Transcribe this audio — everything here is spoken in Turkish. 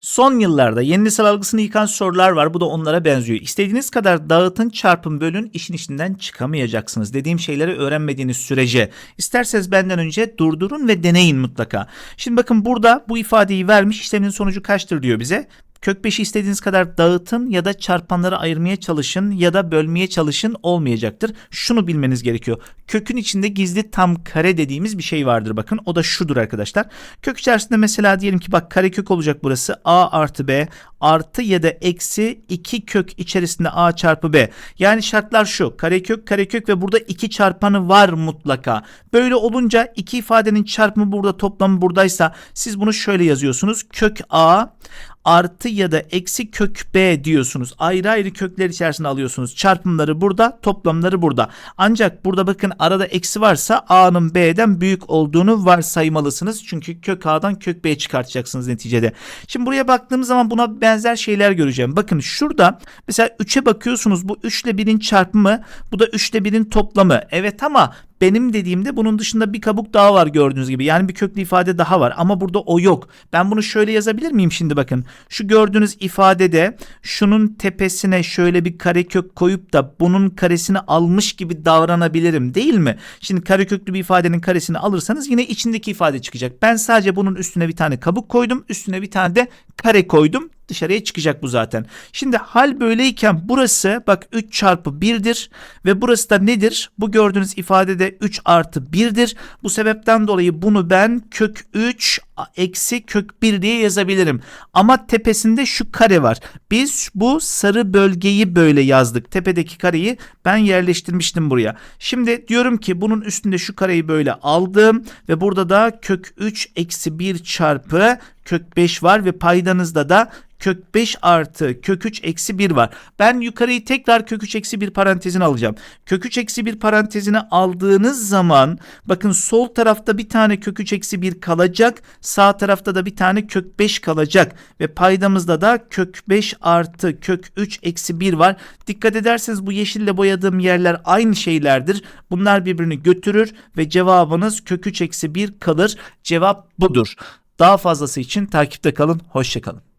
Son yıllarda yeni nesil algısını yıkan sorular var. Bu da onlara benziyor. İstediğiniz kadar dağıtın, çarpın, bölün işin içinden çıkamayacaksınız. Dediğim şeyleri öğrenmediğiniz sürece. İsterseniz benden önce durdurun ve deneyin mutlaka. Şimdi bakın burada bu ifadeyi vermiş. İşlemin sonucu kaçtır diyor bize. Kök 5'i istediğiniz kadar dağıtın ya da çarpanları ayırmaya çalışın ya da bölmeye çalışın olmayacaktır. Şunu bilmeniz gerekiyor. Kökün içinde gizli tam kare dediğimiz bir şey vardır bakın. O da şudur arkadaşlar. Kök içerisinde mesela diyelim ki bak karekök olacak burası. A artı B artı ya da eksi 2 kök içerisinde A çarpı B. Yani şartlar şu. Karekök karekök ve burada 2 çarpanı var mutlaka. Böyle olunca iki ifadenin çarpımı burada toplamı buradaysa siz bunu şöyle yazıyorsunuz. Kök A artı ya da eksi kök B diyorsunuz. Ayrı ayrı kökler içerisinde alıyorsunuz. Çarpımları burada, toplamları burada. Ancak burada bakın arada eksi varsa A'nın B'den büyük olduğunu varsaymalısınız. Çünkü kök A'dan kök B çıkartacaksınız neticede. Şimdi buraya baktığımız zaman buna benzer şeyler göreceğim. Bakın şurada mesela 3'e bakıyorsunuz. Bu 3 ile 1'in çarpımı, bu da 3 ile 1'in toplamı. Evet ama benim dediğimde bunun dışında bir kabuk daha var gördüğünüz gibi. Yani bir köklü ifade daha var ama burada o yok. Ben bunu şöyle yazabilir miyim şimdi bakın. Şu gördüğünüz ifadede şunun tepesine şöyle bir karekök koyup da bunun karesini almış gibi davranabilirim değil mi? Şimdi kareköklü bir ifadenin karesini alırsanız yine içindeki ifade çıkacak. Ben sadece bunun üstüne bir tane kabuk koydum. Üstüne bir tane de kare koydum dışarıya çıkacak bu zaten. Şimdi hal böyleyken burası bak 3 çarpı 1'dir ve burası da nedir? Bu gördüğünüz ifadede 3 artı 1'dir. Bu sebepten dolayı bunu ben kök 3 eksi kök 1 diye yazabilirim. Ama tepesinde şu kare var. Biz bu sarı bölgeyi böyle yazdık. Tepedeki kareyi ben yerleştirmiştim buraya. Şimdi diyorum ki bunun üstünde şu kareyi böyle aldım ve burada da kök 3 eksi 1 çarpı kök 5 var ve paydanızda da kök 5 artı kök 3 eksi 1 var. Ben yukarıyı tekrar kök 3 eksi 1 parantezine alacağım. Kök 3 eksi 1 parantezine aldığınız zaman bakın sol tarafta bir tane kök 3 eksi 1 kalacak. Sağ tarafta da bir tane kök 5 kalacak. Ve paydamızda da kök 5 artı kök 3 eksi 1 var. Dikkat ederseniz bu yeşille boyadığım yerler aynı şeylerdir. Bunlar birbirini götürür ve cevabınız kök 3 eksi 1 kalır. Cevap budur. Daha fazlası için takipte kalın. Hoşçakalın.